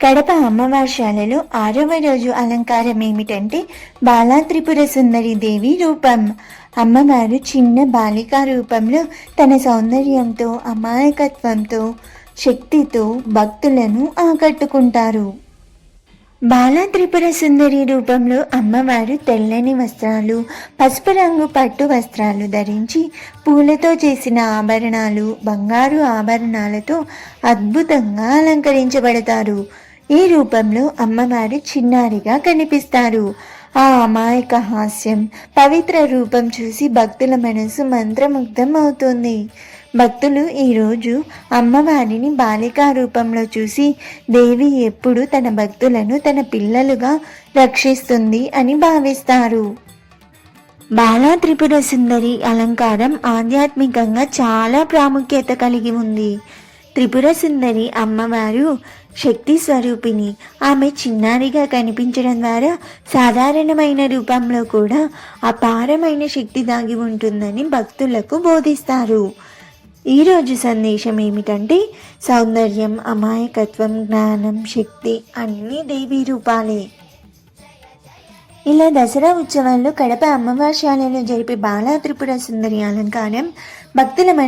కడప అమ్మవార్శాలలో ఆరవ రోజు అలంకారం ఏమిటంటే బాలాత్రిపుర సుందరి దేవి రూపం. అమ్మవారు చిన్న బాలికా రూపంలో తన సౌందర్యంతో అమాయకత్వంతో శక్తితో భక్తులను ఆకట్టుకుంటారు. బాలాత్రిపుర సుందరి రూపంలో అమ్మవారు తెల్లని వస్త్రాలు పసుపు రంగు పట్టు వస్త్రాలు ధరించి పూలతో చేసిన ఆభరణాలు బంగారు ఆభరణాలతో అద్భుతంగా అలంకరించబడతారు. ఈ రూపంలో అమ్మవారు చిన్నారిగా కనిపిస్తారు. ఆ అమాయక హాస్యం పవిత్ర రూపం చూసి భక్తుల మనసు మంత్రముగ్ధం అవుతుంది. భక్తులు ఈరోజు అమ్మవారిని బాలికా రూపంలో చూసి దేవి ఎప్పుడు తన భక్తులను తన పిల్లలుగా రక్షిస్తుంది అని భావిస్తారు. బాలా త్రిపుర సుందరి అలంకారం ఆధ్యాత్మికంగా చాలా ప్రాముఖ్యత కలిగి ఉంది. త్రిపుర సుందరి అమ్మవారు శక్తి స్వరూపిణి. ఆమె చిన్నారిగా కనిపించడం ద్వారా సాధారణమైన రూపంలో కూడా అపారమైన శక్తి దాగి ఉంటుందని భక్తులకు బోధిస్తారు. ఈరోజు సందేశం ఏమిటంటే సౌందర్యం అమాయకత్వం జ్ఞానం శక్తి అన్నీ దేవీ రూపాలే. ఇలా దసరా ఉత్సవాల్లో కడప అమ్మవారి శాలలో జరిపే బాలా త్రిపుర సుందరి అలంకారం భక్తుల మన